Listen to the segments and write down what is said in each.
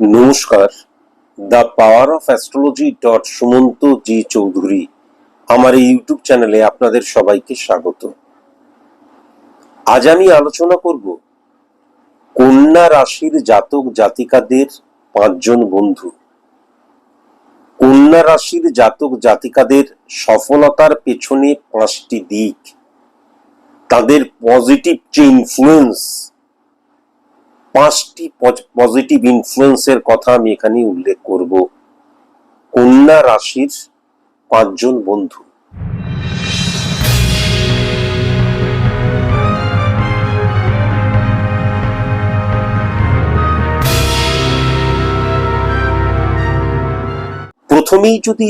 নমস্কার। The power of astrology dot Sumanta ji Chowdhury. আমার এই ইউটিউব চ্যানেলে আপনাদের সবাইকে স্বাগত। আজ আমি আলোচনা করব কন্যা রাশির জাতক জাতিকাদের পাঁচজন বন্ধু। কন্যা রাশির জাতক জাতিকাদের সফলতার পেছনে পাঁচটি দিক। তাদের পজিটিভ যে ইনফ্লুয়েন্স পাঁচটি পজিটিভ ইনফ্লুয়েন্সের কথা আমি এখানে উল্লেখ করব। কন্যা রাশির পাঁচজন বন্ধু। প্রথমেই যদি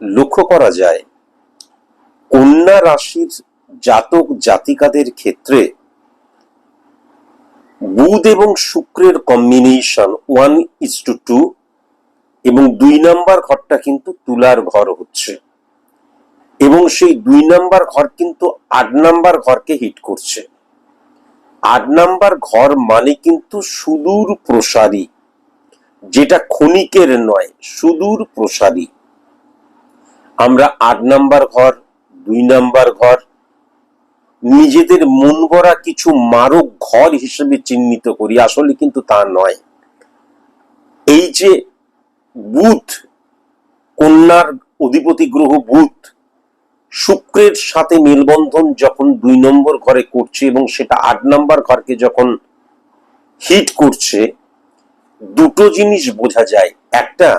লক্ষ্য করা যায়, কন্যা রাশির জাতক জাতিকাদের ক্ষেত্রে বুধ এবং শুক্রের combination one is two two এবং দুই নাম্বার ঘরটা কিন্তু তুলার ঘর হচ্ছে। এবং সেই দুই নাম্বার ঘর কিন্তু আট নাম্বার ঘরকে হিট করছে। আট নাম্বার ঘর মানে কিন্তু সুদূর প্রসারী, যেটা ক্ষণিকের নয়, সুদূর প্রসারী। আমরা আট নাম্বার ঘর, দুই নাম্বার ঘর নিজেদের মন গড়া কিছু মারক ঘর হিসেবে চিহ্নিত করি, আসলে কিন্তু তা নয়। এই যে বুধ, কন্যার অধিপতি গ্রহ বুধ, শুক্রের সাথে মেলবন্ধন যখন দুই নম্বর ঘরে করছে এবং সেটা আট নম্বর ঘরকে যখন হিট করছে, দুটো জিনিস বোঝা যায়। একটা,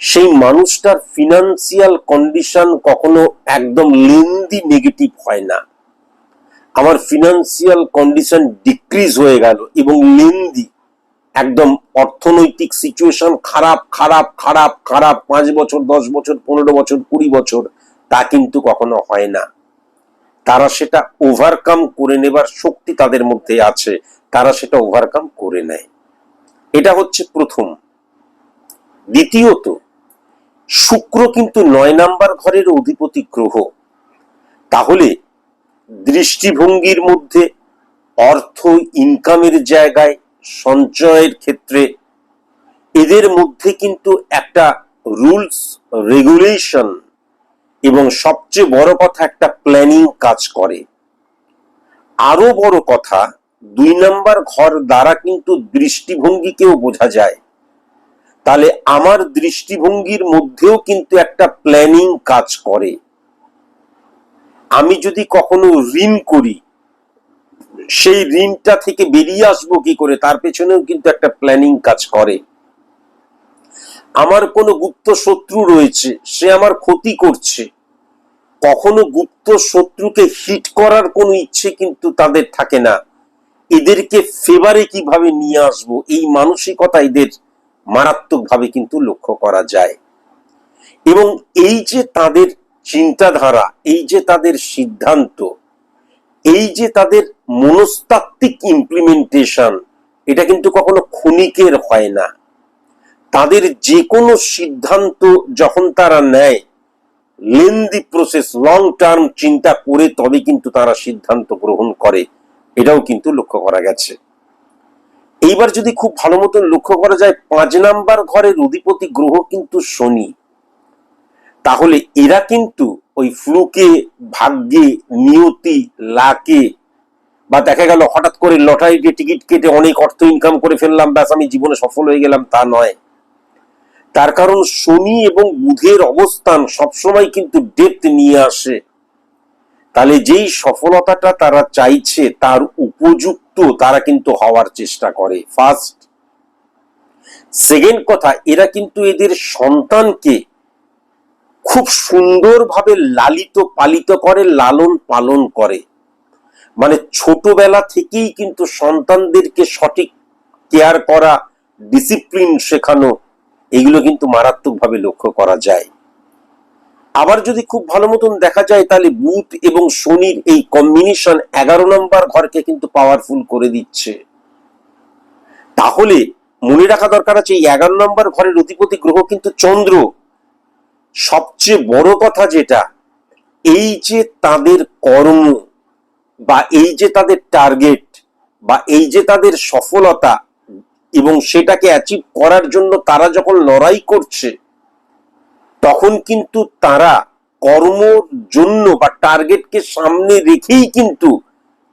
সেই মানুষটার ফিনান্সিয়াল কন্ডিশন কখনো একদম লেন্দি নেগেটিভ হয় না। আমার ফিনান্সিয়াল কন্ডিশন ডিক্রিজ হয়ে গেল এবং লেন্দি একদম অর্থনৈতিক সিচুয়েশন খারাপ খারাপ খারাপ খারাপ, পাঁচ বছর, দশ বছর, পনেরো বছর, কুড়ি বছর, তা কিন্তু কখনো হয় না। তারা সেটা ওভারকাম করে নেবার শক্তি তাদের মধ্যে আছে, তারা সেটা ওভারকাম করে নেয়। এটা হচ্ছে প্রথম। দ্বিতীয়ত, শুক্র কিন্তু নয় নাম্বার ঘরের অধিপতি গ্রহ। তাহলে দৃষ্টিভঙ্গির মধ্যে অর্থ ইনকামের জায়গায় সঞ্চয়ের ক্ষেত্রে এদের মধ্যে কিন্তু একটা রুলস রেগুলেশন এবং সবচেয়ে বড় কথা একটা প্ল্যানিং কাজ করে। আরও বড় কথা, দুই নাম্বার ঘর দ্বারা কিন্তু দৃষ্টিভঙ্গিকেও বোঝা যায়। তাহলে আমার দৃষ্টিভঙ্গির মধ্যেও কিন্তু একটা প্ল্যানিং কাজ করে। আমি যদি কখনো ঋণ করি, সেই ঋণটা থেকে বেরিয়ে আসব কি করে? তার পেছনেও কিন্তু একটা প্ল্যানিং কাজ করে। আমার কোনো গুপ্ত শত্রু রয়েছে, সে আমার ক্ষতি করছে। কখনো গুপ্ত শত্রুকে হিট করার কোনো ইচ্ছে কিন্তু তাদের থাকে না। এদেরকে ফেভারে কীভাবে নিয়ে আসব? এই মানসিকতা এদের মারাত্মকভাবে কিন্তু লক্ষ্য করা যায়। এবং এই যে তাদের চিন্তাধারা, এই যে তাদের সিদ্ধান্ত, এই যে তাদের মনস্তাত্ত্বিক ইমপ্লিমেন্টেশন এটা কিন্তু কখনো ক্ষণিকের হয় না। তাদের যে কোনো সিদ্ধান্ত যখন তারা নেয় লেন্দি প্রসেস লং টার্ম চিন্তা করে তবে কিন্তু তারা সিদ্ধান্ত গ্রহণ করে। এটাও কিন্তু লক্ষ্য করা গেছে। এইবার যদি খুব ভালো মতন লক্ষ্য করা যায়, পাঁচ নাম্বার ঘরের অধিপতি গ্রহ কিন্তু শনি। তাহলে এরা কিন্তু ওই ফ্লুকে ভাগ্যে, নিয়তি, লাকে, বা দেখা গেল হঠাৎ করে লটারিতে টিকিট কেটে অনেক অর্থ ইনকাম করে ফেললাম, ব্যাস আমি জীবনে সফল হয়ে গেলাম, তা নয়। তার কারণ শনি এবং বুধের অবস্থান সবসময় কিন্তু ডেপথ নিয়ে আসে। তাহলে যেই সফলতাটা তারা চাইছে, তার উপযুক্ত তারা কিন্তু হওয়ার চেষ্টা করে। ফার্স্ট সেকেন্ড কথা, এরা কিন্তু এদের সন্তানকে খুব সুন্দরভাবে লালিত পালিত করে, লালন পালন করে। মানে ছোটবেলা থেকেই কিন্তু সন্তানদেরকে সঠিক কেয়ার করা ডিসিপ্লিন শেখানো, এগুলো কিন্তু মারাত্মকভাবে লক্ষ্য করা যায়। আবার যদি খুব ভালো মতন দেখা যায়, তাহলে বুধ এবং শনির এই কম্বিনেশন এগারো নম্বর ঘরকে কিন্তু পাওয়ারফুল করে দিচ্ছে। তাহলে মনে রাখা দরকার আছে, এই এগারো নম্বর ঘরের অধিপতি গ্রহ কিন্তু চন্দ্র। সবচেয়ে বড় কথা যেটা, এই যে তাদের কর্ম বা এই যে তাদের টার্গেট বা এই যে তাদের সফলতা এবং সেটাকে অ্যাচিভ করার জন্য তারা যখন লড়াই করছে, তখন কিন্তু তারা কর্মর জন্য বা টার্গেটকে সামনে রেখেই কিন্তু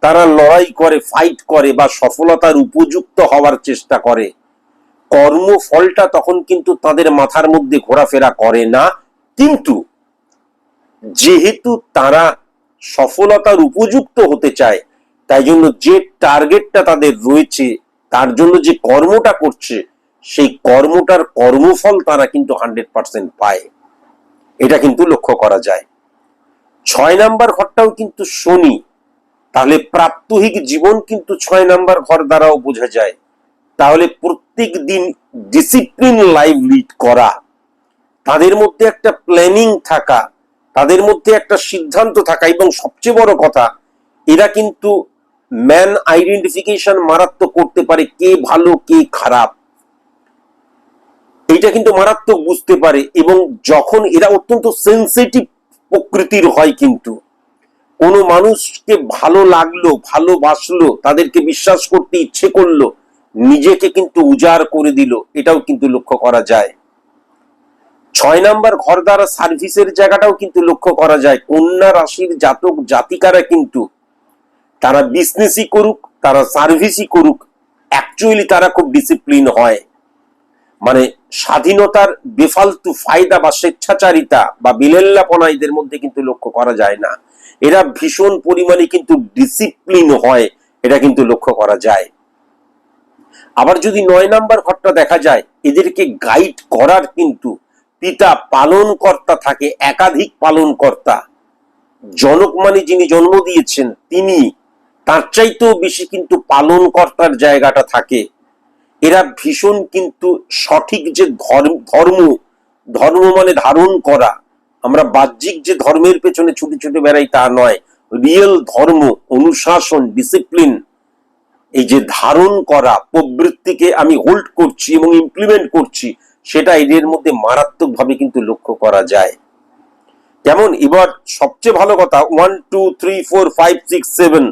তারা লড়াই করে ফাইট করে বা সফলতার উপযুক্ত হওয়ার চেষ্টা করে। কর্মফলটা তখন কিন্তু তাদের মাথার মধ্যে ঘোরাফেরা করে না কিন্তু যেহেতু তারা সফলতার উপযুক্ত হতে চায়, তাই জন্য যে টার্গেটটা তাদের রয়েছে, তার জন্য যে কর্মটা করছে, সেই কর্মটার কর্মফল তারা কিন্তু হান্ড্রেড পার্সেন্ট পায়। এটা কিন্তু লক্ষ্য করা যায়। ছয় নাম্বার ঘরটাও কিন্তু শনি। তাহলে প্রাত্যহিক জীবন কিন্তু ছয় নাম্বার ঘর দ্বারাও বোঝা যায়। তাহলে প্রত্যেক দিন ডিসিপ্লিন লাইভ লিড করা। তাদের মধ্যে একটা প্ল্যানিং থাকা, তাদের মধ্যে একটা সিদ্ধান্ত থাকা এবং সবচেয়ে বড় কথা, এরা কিন্তু ম্যান আইডেন্টিফিকেশন মারাত্মক করতে পারে কে ভালো, কে খারাপ। এইটা কিন্তু মারাত্মক বুঝতে পারে এবং যখন এরা অত্যন্ত সেন্সিটিভ প্রকৃতির হয় কিন্তু, কোনো মানুষকে ভালো লাগল, ভালোবাসলো, তাদেরকে বিশ্বাস করতে ইচ্ছে করল, নিজেকে কিন্তু উজাড় করে দিল, এটাও কিন্তু লক্ষ্য করা যায়। ছয় নাম্বার ঘর দ্বারা সার্ভিসের জায়গাটাও কিন্তু লক্ষ্য করা যায়। কন্যা রাশির জাতক জাতিকারা কিন্তু তারা বিজনেসই করুক, তারা সার্ভিসই করুক অ্যাকচুয়ালি তারা খুব ডিসিপ্লিন হয়। মানে স্বাধীনতার বেফালতু ফায়দা বা স্বেচ্ছাচারিতা বা বিলেল্লাপনা এদের মধ্যে কিন্তু লক্ষ্য করা যায় না। এরা ভীষণ পরিমাণে কিন্তু ডিসিপ্লিন হয়, এটা কিন্তু লক্ষ্য করা যায়। আবার যদি নয় নাম্বার ঘরটা দেখা যায়, এদেরকে গাইড করার কিন্তু পিতা পালনকর্তা থাকে, একাধিক পালনকর্তা। জনক মানে যিনি জন্ম দিয়েছেন, তিনি। তার চাইতেও বেশি কিন্তু পালনকর্তার জায়গাটা থাকে। এরা ভীষণ কিন্তু সঠিক যে ধর্ম ধর্ম ধর্ম মানে ধারণ করা। আমরা বাহ্যিক যে ধর্মের পেছনে ছুটে ছুটে বেড়াই তা নয় রিয়েল ধর্ম, অনুশাসন ডিসিপ্লিন এই যে ধারণ করা, প্রবৃত্তিকে আমি হোল্ড করছি এবং ইমপ্লিমেন্ট করছি। সেটা এদের মধ্যে মারাত্মকভাবে কিন্তু লক্ষ্য করা যায়। কেমন এবার সবচেয়ে ভালো কথা one two three four five six seven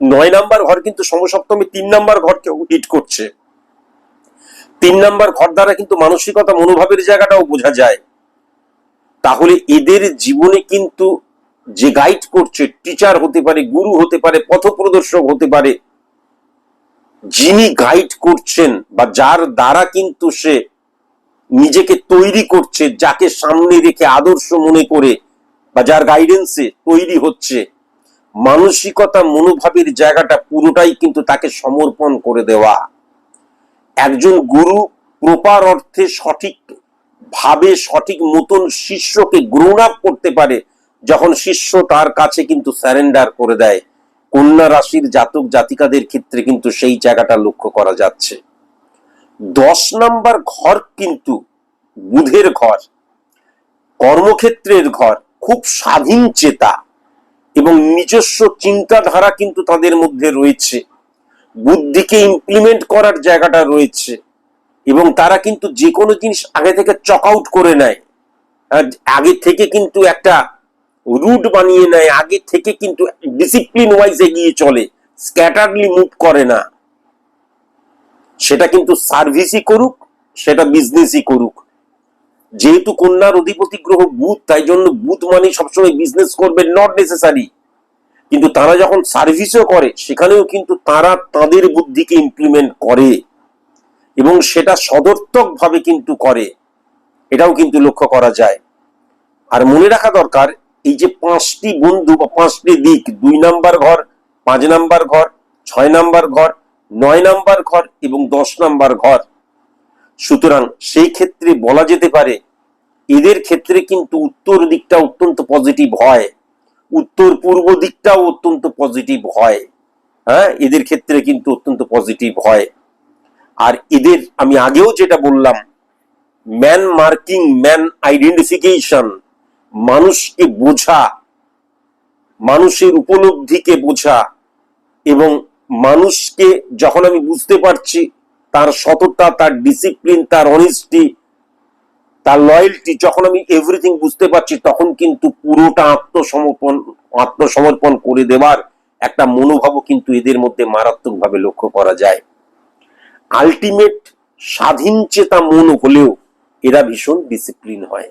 নয় নাম্বার ঘর কিন্তু সমসপ্তমে তিন নাম্বার ঘরকে হিট করছে। তিন নাম্বার ঘর দ্বারা কিন্তু মানসিকতা, মনোভাবের জায়গাটাও বোঝা যায়। তাহলে এদের জীবনে কিন্তু যে গাইড করছে টিচার হতে পারে, গুরু হতে পারে, পথপ্রদর্শক হতে পারে, যিনি গাইড করছেন বা যার দ্বারা কিন্তু সে নিজেকে তৈরি করছে, যাকে সামনে রেখে আদর্শ মনে করে বা যার গাইডেন্সে তৈরি হচ্ছে, মানসিকতা মনোভাবের জায়গাটা পুরোটাই কিন্তু তাকে সমর্পণ করে দেওয়া। একজন গুরু প্রপার অর্থে সঠিক ভাবে, সঠিক মতন শিষ্যকে গ্রোন আপ করতে পারে, যখন শিষ্য তার কাছে কিন্তু স্যারেন্ডার করে দেয়। কন্যা রাশির জাতক জাতিকাদের ক্ষেত্রে কিন্তু সেই জায়গাটা লক্ষ্য করা যাচ্ছে। দশ নাম্বার ঘর কিন্তু বুধের ঘর, কর্মক্ষেত্রের ঘর, খুব স্বাধীন চেতা এবং নিজস্ব চিন্তাধারা কিন্তু তাদের মধ্যে রয়েছে। বুদ্ধিকে ইমপ্লিমেন্ট করার জায়গাটা রয়েছে এবং তারা কিন্তু যে কোনো জিনিস আগে থেকে চক আউট করে নেয়। আগে থেকে কিন্তু একটা রুট বানিয়ে নেয়, আগে থেকে কিন্তু ডিসিপ্লিন ওয়াইজ এগিয়ে চলে স্ক্যাটারলি মুভ করে না। সেটা কিন্তু সার্ভিসই করুক, সেটা বিজনেসই করুক। যেহেতু কন্যার অধিপতি গ্রহ বুধ, তাই জন্য বুধ মানে সবসময় বিজনেস করবে নট নেসেসারি কিন্তু তারা যখন সার্ভিসও করে, সেখানেও কিন্তু তারা তাদের বুদ্ধিকে ইমপ্লিমেন্ট করে। এবং সেটা সদর্থক ভাবে কিন্তু করে। এটাও কিন্তু লক্ষ্য করা যায়। আর মনে রাখা দরকার, এই যে পাঁচটি বন্ধু বা পাঁচটি দিক, দুই নাম্বার ঘর, পাঁচ নাম্বার ঘর, ছয় নাম্বার ঘর নয় নাম্বার ঘর এবং দশ নাম্বার ঘর। সুতরাং সেই ক্ষেত্রে বলা যেতে পারে, এদের ক্ষেত্রে কিন্তু উত্তর দিকটা অত্যন্ত পজিটিভ হয়। উত্তর পূর্ব দিকটাও অত্যন্ত পজিটিভ হয়। হ্যাঁ এদের ক্ষেত্রে কিন্তু অত্যন্ত পজিটিভ হয়। আর এদের, আমি আগেও যেটা বললাম ম্যান মার্কিং ম্যান আইডেন্টিফিকেশন মানুষকে বোঝা, মানুষের উপলব্ধিকে বোঝা এবং মানুষকে যখন আমি বুঝতে পারছি তার সততা, তার ডিসিপ্লিন তার অনেস্টি তার লয়্যালটি যখন আমি এভরিথিং বুঝতে পারছি, তখন কিন্তু পুরোটা আত্মসমর্পণ আত্মসমর্পণ করে দেওয়ার একটা মনোভাবও কিন্তু এদের মধ্যে মারাত্মকভাবে লক্ষ্য করা যায়। আলটিমেট স্বাধীন চেতা মন হলেও এরা ভীষণ ডিসিপ্লিন হয়।